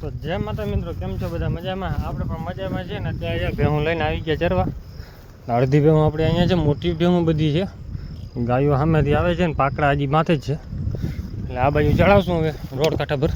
તો જય માતા મિત્રો, કેમ છો બધા? મજામાં? આપણે પણ મજામાં છે ને અત્યારે અહીંયા ભેહું લઈને આવી ગયા ચરવા. અડધી ભેહું આપણે અહીંયા છે, મોટી ભેહું બધી છે. ગાયો સામેથી આવે છે ને પાકડા હજી માથે જ છે. એટલે આ બાજુ ચડાવશું હવે, રોડ કાંઠા પર.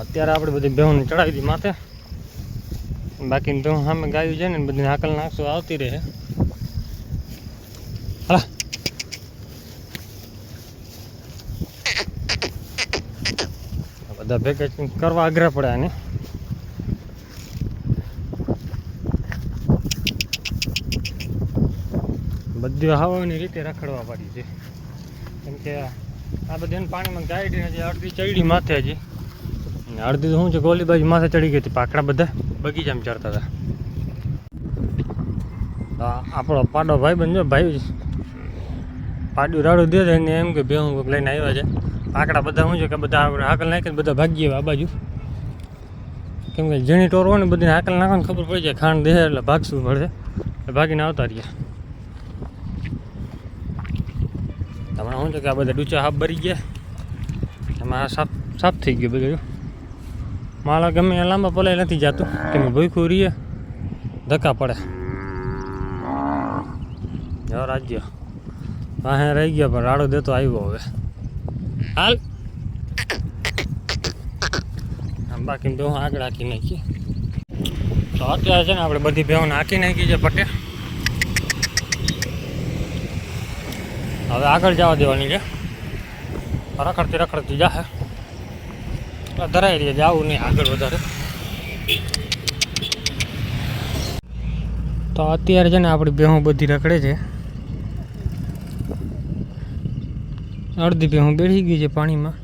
અત્યારે આપણે બધી ભેહુંને ચડાવી દીધી માથે. બાકીની ભેહું સામે ગાયું છે ને, બધી હાકલ નાખશું, આવતી રહે. બધા ભેગા કરવા આગ્રહ પડે આને. બધી હવાની રીતે રખડવા પાડી છે. કેમ કે આ બધી પાણીમાં ગાઈડી હજી અડધી ચડી માથે હજી. અડધી તો શું છે, ગોલી બાજુ માથે ચડી ગઈ હતી, પાકડા બધા બગીચામાં ચડતા હતા. આપણો પાડો ભાઈ બંધ ભાઈ પાડ્યું રાડું દે એને એમ કે ભેહું કોઈક લઈને આવ્યા છે. આકડા બધા શું છે કે બધા હાકલ નાખીને બધા ભાગી આ બાજુ. કેમ કે ઝીણી ટોર હોય ને બધી હાકલ નાખવાની ખબર પડી જાય, ખાંડ દે એટલે ભાગશું પડશે એટલે ભાગીને આવતા રહ્યા. તમને શું છે કે આ બધા ડૂચા હાફ ભરી ગયા. એમાં સાફ સાફ થઈ ગયું બધું માળા ગમે લાંબા પલાય નથી જતું, કેમ ભૂખું રહીએ, ધક્કા પડે. જો રાજ્ય. હા રહી ગયા પણ રાડો દેતો આવ્યો હવે. હાલ. બાકી બે આગળ હાકી નાખી. તો અત્યારે છે ને આપણે બધી બેહોને હાકી નાખી છે પટે હવે આગળ જવા દેવાની છે. રખડતી રખડતી જાહે. ધરાઈ રહી જવું નહીં, આગળ વધારે. તો અત્યારે છે ને આપણી બેહું બધી રખડે છે. અડધી ભેહું બેઠી ગઈ છે પાણીમાં.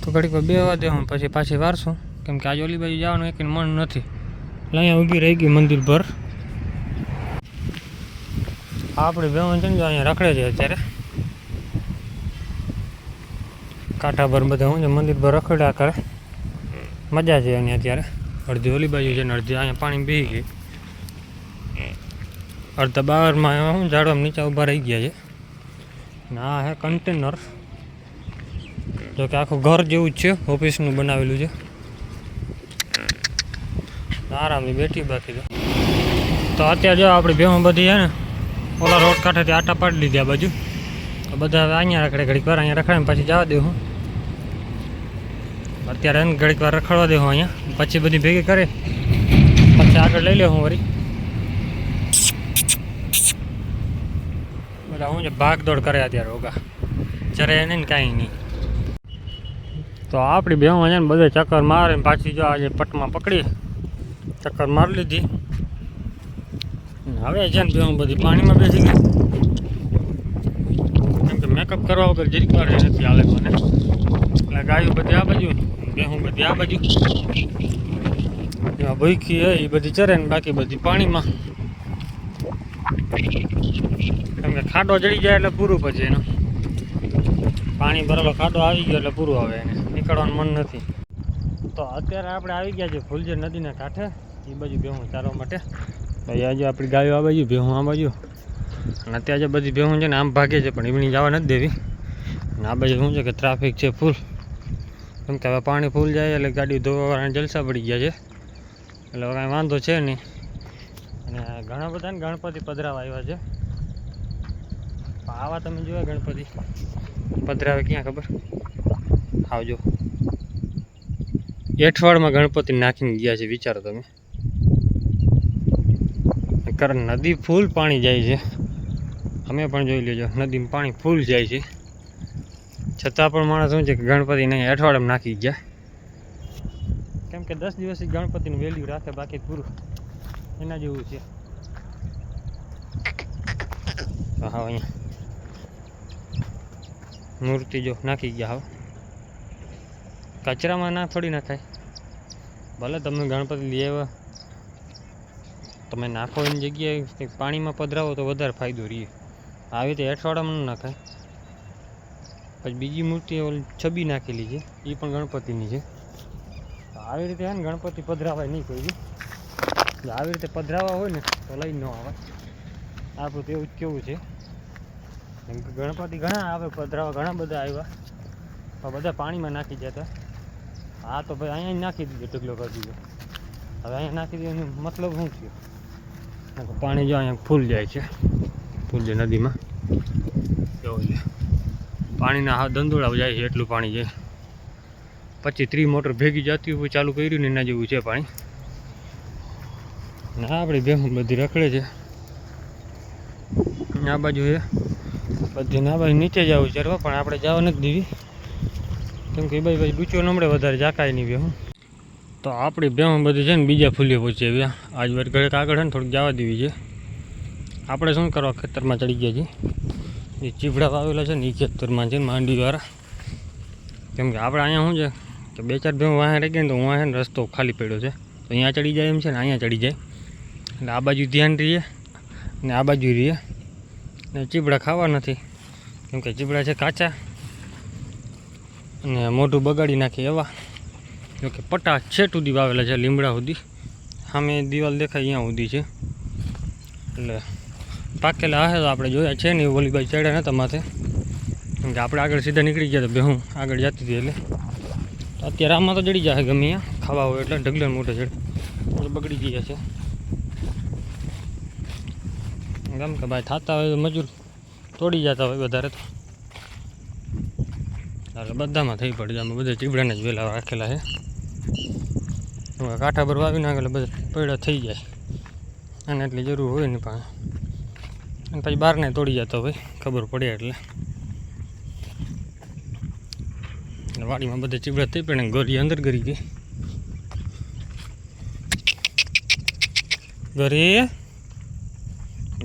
તો ઘડીક બેવા દે હું પછી પાછી વારશું કેમ કે આજે ઓલી બાજુ જવાનું એક મન નથી. એટલે અહીંયા ઊભી રહી ગઈ મંદિર પર આપણે બેહું છે ને અહીંયા રખડે છે અત્યારે. કાંઠા પર બધા શું છે મંદિર પર રખડ્યા કરે. મજા છે એની અત્યારે. અડધી ઓલી બાજુ છે ને અડધી અહીંયા પાણી બી ગઈ. અડધા બહારમાં શું ઝાડવા નીચે ઊભા રહી ગયા છે. ને આ હે કન્ટેનર જો કે આખું ઘર જેવું જ છે ઓફિસનું બનાવેલું છે. આરામથી બેઠી બાકી તો. અત્યારે જો આપણી ભેહું બધી છે ને, ઓલા રોડ કાંઠેથી આટા પાડી લીધી આ બાજુ. બધા હવે અહીંયા રખડે, ઘડીક વાર અહીંયા રખડે પછી જવા દેવું. અત્યારે ઘડીક વાર રખડવા દેવું અહીંયા. પછી બધી ભેગી કરે, પછી આગળ લઈ લેવું વળી બધા હું છે ભાગદોડ કરે અત્યારે ઓગા. જ્યારે એને કાંઈ નહીં. તો આપણી બેમાં છે ને બધે ચક્કર મારે પાછી જો આજે પટમાં પકડી, ચક્કર મારી લીધી. હવે છે ને બેવું બધી પાણીમાં બેસી ગઈ. કેમ કે મેકઅપ કરવા વગર જરીક વાર નથી હાલે મને. એટલે ગાયું બધી આ બાજુ, બેહું બધી આ બાજુ. ભૂખી એ બધી ચરે ને બાકી બધી પાણીમાં. કેમ કે ખાડો જડી જાય એટલે પૂરું પછી એનું. પાણી ભરેલો ખાડો આવી ગયો એટલે પૂરું આવે એને. નીકળવાનું મન નથી. તો અત્યારે આપણે આવી ગયા છે ફૂલજર નદીના કાંઠે. એ બાજુ ભેહું ચારવા માટે. ભાઈ આજે આપણી ગાયો આ બાજુ, ભેહું આ બાજુ. અને અત્યારે જે બધી ભેહું છે ને, આમ ભાગે છે, પણ એમની જવા નથી દેવી. અને આ બાજુ શું છે કે ટ્રાફિક છે ફૂલ. કેમ કે હવે પાણી ફૂલ જાય એટલે ગાડી ધોવાવાળાને જલસા પડી ગયા છે. એટલે હવે કાંઈ વાંધો છે નહીં. અને ઘણા બધા ને ગણપતિ પધરાવા આવ્યા છે. આવા તમે જોયા ગણપતિ? પધરાવે ક્યાં ખબર? આવજો એઠવાડમાં ગણપતિ નાખીને ગયા છે, વિચારો તમે. કારણ નદી ફૂલ પાણી જાય છે. અમે પણ જોઈ લેજો, નદીમાં પાણી ફૂલ જાય છે. છતાં પણ માણસ શું છે કે ગણપતિ નહીં અઠવાડિયામાં નાખી ગયા કેમ કે દસ દિવસથી ગણપતિનું વેલ્યુ રાખે બાકી પૂરું. એના જેવું છે. હા અહીંયા. મૂર્તિ જો નાખી ગયા હવે કચરામાં ના થોડી નાખાય ભલે તમે ગણપતિ લઈ આવ્યા. તમે નાખો એની જગ્યાએ પાણીમાં પધરાવો તો વધારે ફાયદો રહીએ આવી રીતે હેઠવાડામાં નાખાય. પછી બીજી મૂર્તિ છબી નાખેલી છે એ પણ ગણપતિની છે. આવી રીતે હે ગણપતિ પધરાવાય નહીં કોઈ બી જો આવી રીતે પધરાવા હોય ને તો લઈ ન આવે. આપણું તો એવું જ કેવું છે. કેમ કે ગણપતિ ઘણા આવે, પધરાવા ઘણા બધા આવ્યા. પણ બધા પાણીમાં નાખી જતા આ તો ભાઈ અહીંયા નાખી દીધો ઢગલો કરી દીધો. હવે અહીંયા નાખી દીધો મતલબ શું થયો? પાણી જો અહીંયા ફૂલ જાય છે. ફૂલ જાય નદીમાં. એવું છે? પાણીના દંદોળા જાય છે, એટલું પાણી જાય પછી ત્રી મોટર ભેગી જતી હોય, ચાલુ કર્યું ને એના જેવું છે પાણી. ને આપણી ભેહું બધી રખડે છે. આ બાજુ એ બધી ના બાજુ નીચે જવું છે પણ આપણે જવા નથી દેવી. કેમ કે એ બાજુ બાજુ ડૂચો નમડે વધારે, જાકાય નહીં ભેહું તો આપણી ભેહું બધી છે ને બીજા ફૂલીએ પહોંચી આવ્યા આજ વાર ઘરે આગળ ને થોડીક જવા દેવી છે. આપણે શું કરવા? ખેતરમાં ચડી ગયા છીએ. એ ચીભડા વાવેલા છે ને એ ખેતરમાં છે માંડી માંડીવાળા કેમ કે આપણે અહીંયા શું છે? કે બે ચાર ભેહું વાહે રહી ગયા ને તો વાહે ને રસ્તો ખાલી પડ્યો છે. તો અહીંયા ચડી જાય એમ છે ને અહીંયા ચડી જાય. એટલે આ બાજુ ધ્યાન રહીએ ને આ બાજુ રહીએ. ને ચીબડા ખાવા નથી. કેમ કે ચીબડા છે કાચા. અને મોઢું બગાડી નાખે એવા. જો કે પટા છેટ સુધી વાવેલા છે લીમડા સુધી. સામે દિવાલ દેખાય અહીંયા સુધી છે. એટલે પાકેલા હશે તો આપણે જોયા છે ને ઓલી બાજુ ચડ્યા નહોતા માથે. કેમ કે આપણે આગળ સીધા નીકળી ગયા તો બે હું આગળ જતી હતી એટલે. અત્યારે આમાં તો જડી જાય ગમે અહીંયા. ખાવા હોય એટલે ઢગલે મોટે ચડે. બગડી ગયા છે. કેમ કે ભાઈ થતા હોય તો મજૂર તોડી જતા હોય વધારે તો. એટલે બધામાં થઈ પડે આમાં બધા ચીબડાને જ વેલા રાખેલા છે. કાંઠા પર વાવી નાખે એટલે બધા પૈડા થઈ જાય. અને એટલી જરૂર હોય ને પણ. અને પછી બહારને તોડી જતો હોય, ખબર પડે એટલે. એટલે વાડીમાં બધા ચીબડા થઈ પડે ગરી અંદર ગરી ગઈ. ગરી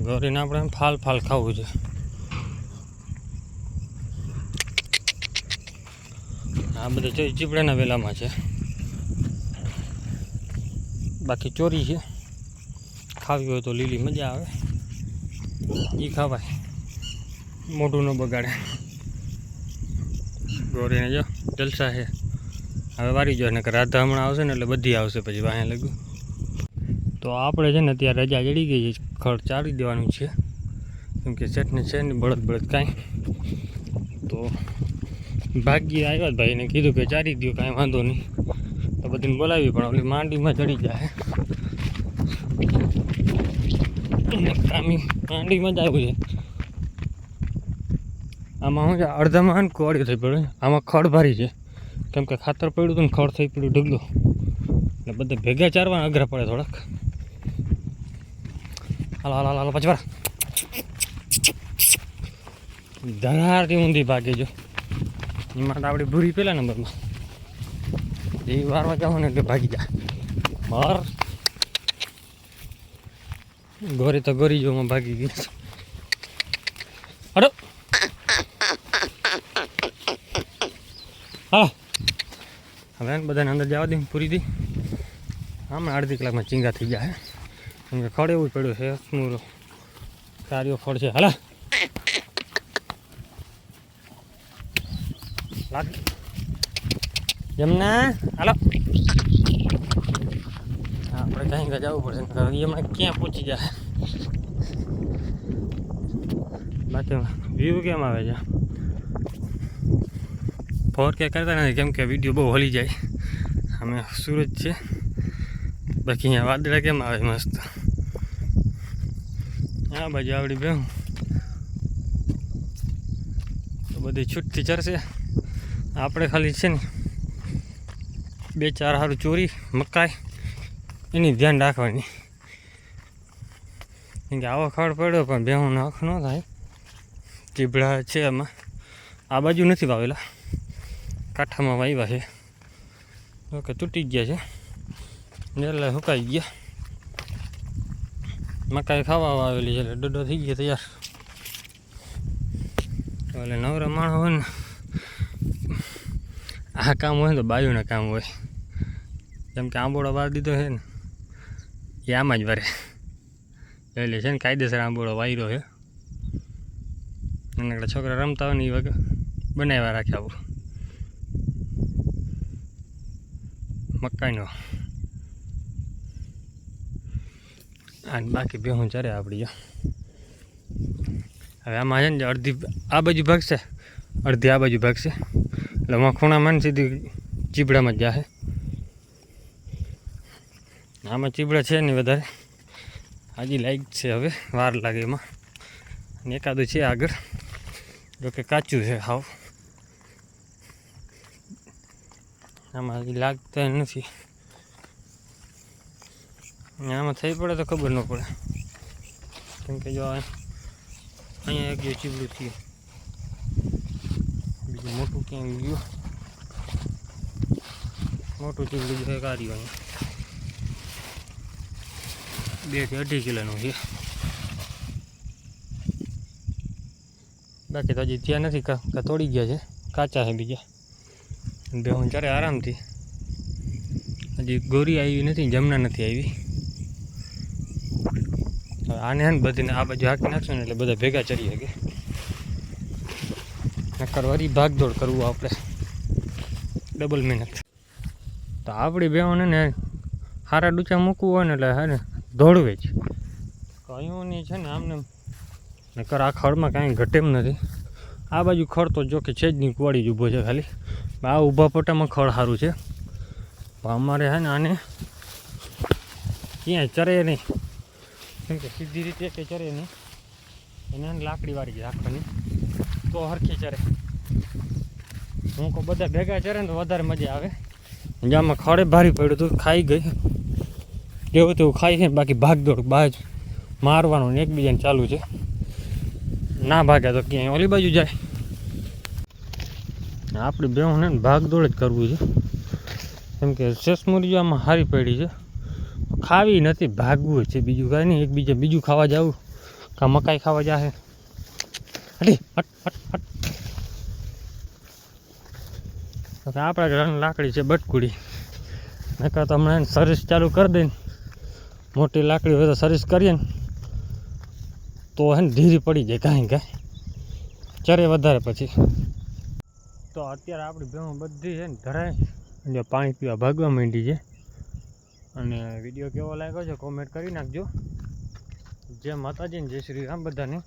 ગોરીને આપણે ફાલ ફાલ ખાવું છે. આ બધા ચો- ચીપડાના વેલામાં છે. બાકી ચોરી છે. ખાવી હોય તો લીલી મજા આવે. એ ખાવાય. મોઢું ન બગાડે. ગોરીને જો જલસા છે. હવે વારી જો ને રાધા હમણાં આવશે ને એટલે બધી આવશે પછી વાંહે લગ્યું તો આપણે છે ને અત્યારે રજા જડી ગઈ છે. ખડ ચાલી દેવાનું છે. કેમ કે સેટને છે ને બળદ બળદ કાંઈ. તો ભાગ્ય આવ્યા ભાઈને કીધું કે ચારી દો કાંઈ વાંધો નહીં. તો બધીને બોલાવી, પણ ઓલી માંડીમાં ચડી જાય. કામી માંડીમાં જ આવ્યું છે. આમાં હું અડધામાં કોળી થઈ પડ્યું. આમાં ખડ ભારી છે. કેમ કે ખાતર પડ્યું હતું ને, ખડ થઈ પડ્યું ઢગલું. એટલે બધા ભેગા ચારવાના, અઘરા પડે થોડાક. હાલો હાલો હાલો હાલો પછી વાર ધરારથી ઊંધી ભાગે જો. એમાં તો આપણી ભૂરી પેલા નંબરમાં. એ વારવા જાવ ને એટલે ભાગી જા. માર. ગોરી તો ગોરી જોમાં ભાગી ગઈ હડો. હા હવે બધાને અંદર જવા દે, પૂરી દી. હમણાં અડધી કલાકમાં ચીંગા થઈ જાય ખડ એવું પડ્યું છે સ્મૂરો કાર્યો ખડ છે. હાલા. જમના હાલો. આપણે કાંઈ જવું પડશે. નકર એમાં ક્યાં પહોંચી જાય? બાકી વ્યૂ કેમ આવે છે? ફોર કે કરતા નથી, કેમ કે વીડિયો બહુ હલી જાય. અમે સુરત છે બાકી અહીંયા વાદળા કેમ આવે મસ્ત? હા બાજુ આવડી બે તો બધી છૂટથી ચરશે આપણે ખાલી છે ને બે ચાર સારું ચોરી, મકાઈ, એની ધ્યાન રાખવાની. કેમ કે આવો ખડ પડ્યો પણ બેહું નાખ ન થાય. ચીબડા છે એમાં આ બાજુ નથી વાવેલા. કાંઠામાં વાવ્યા છે. ઓકે, તૂટી ગયા છે. એટલે સુકાઈ ગયા. મકાઈ ખાવા આવેલી છે, એટલે ડોડો થઈ ગયો તૈયાર. એટલે નવરા માણસ હોય ને, આ કામ હોય ને તો બાયુના કામ હોય. જેમ કે આંબોળો વાર દીધો છે ને, એ આમાં જ વરે. એટલે છે ને કાયદેસર આંબોળો વાયરો છે. નાનકડા છોકરા રમતા હોય ને એ વગર બનાવ્યા રાખ્યા આવું. મકાઈનો. અને બાકી ભેહું ચરે આપણી હવે આમાં છે ને અડધી, આ બાજુ ભાગશે, અડધી આ બાજુ ભાગશે. એટલે મખૂણામાં સીધી ચીબડામાં જ જાશે આમાં ચીબડા છે નહીં વધારે. હજી લાઈક છે હવે, વાર લાગે એમાં. અને એકાદું છે આગળ. જોકે કાચું છે હાવ. આમાં હજી લાગતા નથી. આમાં થઈ પડે તો ખબર ન પડે. કેમ કે જો અહીંયા એક જે ચીબડું થયું. બીજું મોટું ક્યાંય ગયું મોટું ચીબડું છે કાર્યું અહીંયા. બેથી અઢી કિલોનું છે. બાકી તો હજી ત્યાં નથી, કા તોડી ગયા છે. કાચા છે બીજા. બે હું ચારે આરામથી હજી ગોરી આવી નથી, જમના નથી આવી. આને ને બધીને આ બાજુ હાંકી નાખશું ને એટલે બધા ભેગા ચડી શકે નક્કર વરી ભાગદોડ કરવું આપણે. ડબલ મહેનત તો આપણી બેહોને ને હારા ડૂચા મૂકવું હોય ને એટલે હારે દોડવે જ. કયુંની છે ને આમને નકર આ ખડમાં કાંઈ ઘટે એમ નથી. આ બાજુ ખડ તો જો કે છે જ નહીં કુવાડી જ ઊભો છે ખાલી. આ ઊભા પટ્ટામાં ખડ સારું છે. પણ અમારે છે ને આને ક્યાંય ચરે નહીં. કે સીધી રીતે કે ચરે નહીં એને લાકડી વાળી રાખવાની તો હરખી ચરે. હું કહું, બધા ભેગા ચરે ને તો વધારે મજા આવે. જામાં ખડે ભારી પડ્યું હતું, ખાઈ ગઈ. જેવું તેવું ખાઈ છે બાકી ભાગદોડ બાજ મારવાનું ને એકબીજાને ચાલુ છે. ના ભાગ્યા તો ક્યાંય. ઓલી બાજુ જાય. આપણે બેવું ને ભાગદોડ જ કરવું છે. કેમ કે શેષમુરી આમાં હારી પડી છે. ખાવી નથી, ભાગવું છે બીજું કાંઈ નહીં, એકબીજા બીજું ખાવા જાવું, કાં મકાઈ ખાવા જાહે. હટી, હટ હટ હટ. આપણા ઘરની લાકડી છે બટકુડી. નકર તો હમણાં સર્વિસ ચાલુ કરી દઈને, મોટી લાકડી હોય તો સર્વિસ કરીએ ને, તો હે ને ધીરી પડી જાય કાંઈ કાંઈ. ચરે વધારે પછી. તો અત્યારે આપણી ભેણો બધી છે ને ધરાય પાણી પીવા ભાગવા માંડી છે. અને વીડિયો કેવો લાગ્યો છે કોમેન્ટ કરી નાખજો. જય માતાજી જય શ્રી રામ બધાને.